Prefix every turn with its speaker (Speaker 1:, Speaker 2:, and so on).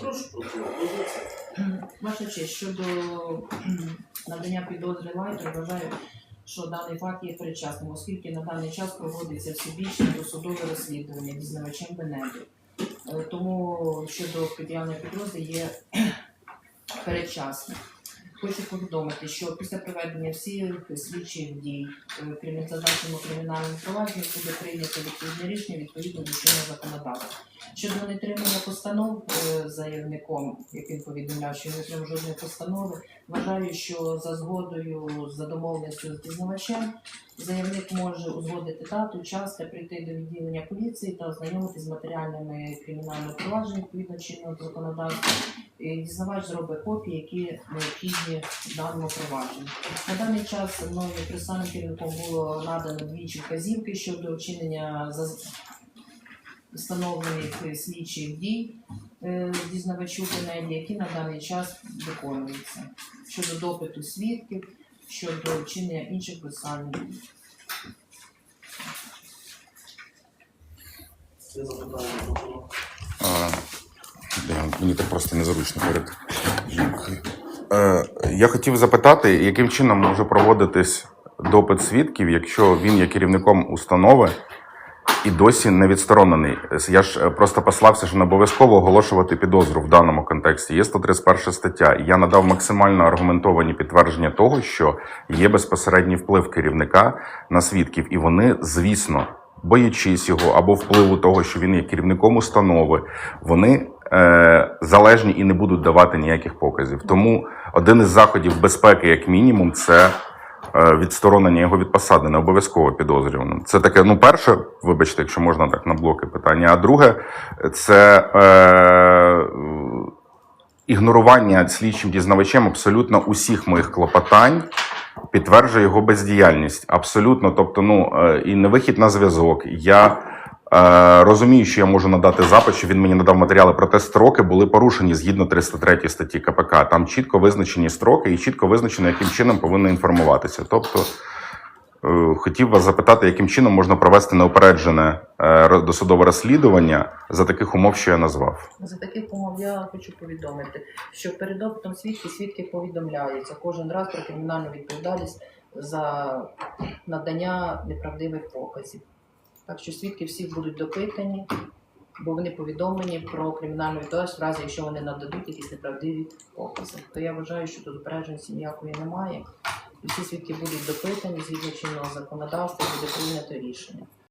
Speaker 1: Прошу прокурор.
Speaker 2: Ваша честь, щодо надання підозри лайтер, вважаю, що даний факт є передчасним, оскільки на даний час проводиться всебічне досудове розслідування дізнавачем Бенеди. Е, Тому щодо пред'явлення підозри є передчасним. Хочу повідомити, що після проведення всіх слідчих дій е, крім зазначеному кримінальному провадженні буде прийнято відповідне рішення відповідно до чинного законодавства. Щодо нетримання постанов е, заявником, як він повідомляв, що не отримав жодної постанови, вважаю, що за згодою, за домовленістю з дізнавачем, заявник може узгодити дату, час та прийти до відділення поліції та ознайомитися з матеріальними кримінального провадження відповідно чинного законодавства. Дізнавач зробить копії, які необхідні даному провадженні. На даний час мною представним керівником було надано двічі вказівки щодо вчинення встановлених слідчих дій е, дізнавачу Пенелі, які на даний час виконуються щодо допиту свідків, щодо вчинення інших процесуальних дій.
Speaker 1: Запитання
Speaker 3: Мені так просто незручно перед. Е, я хотів запитати, яким чином може проводитись допит свідків, якщо він є керівником установи і досі не відсторонений. Я ж е, просто послався, що не обов'язково оголошувати підозру в даному контексті. Є 131 стаття. Я надав максимально аргументовані підтвердження того, що є безпосередній вплив керівника на свідків, і вони, звісно, боячись його або впливу того, що він є керівником установи, вони е, залежні і не будуть давати ніяких показів. Тому один із заходів безпеки, як мінімум, це відсторонення його від посади, не обов'язково підозрюваним. Це таке, ну, перше, вибачте, якщо можна так на блоки питання. А друге, це е, ігнорування слідчим дізнавачем абсолютно усіх моїх клопотань. Підтверджує його бездіяльність. Абсолютно, тобто, ну е, і не вихід на зв'язок. Я е, розумію, що я можу надати запит, що він мені надав матеріали, проте строки були порушені згідно 303 статті КПК. Там чітко визначені строки і чітко визначено, яким чином повинно інформуватися. Тобто, е, хотів вас запитати, яким чином можна провести неупереджене е, досудове розслідування за таких умов, що я назвав.
Speaker 2: За таких умов я хочу повідомити, що перед допитом свідки свідки повідомляються кожен раз про кримінальну відповідальність за надання неправдивих показів. Так що свідки всі будуть допитані, бо вони повідомлені про кримінальну відповідальність, в разі якщо вони нададуть якісь неправдиві покази. То я вважаю, що тут упередженості ніякої немає. Всі свідки будуть допитані згідно чинного законодавства, буде прийнято рішення.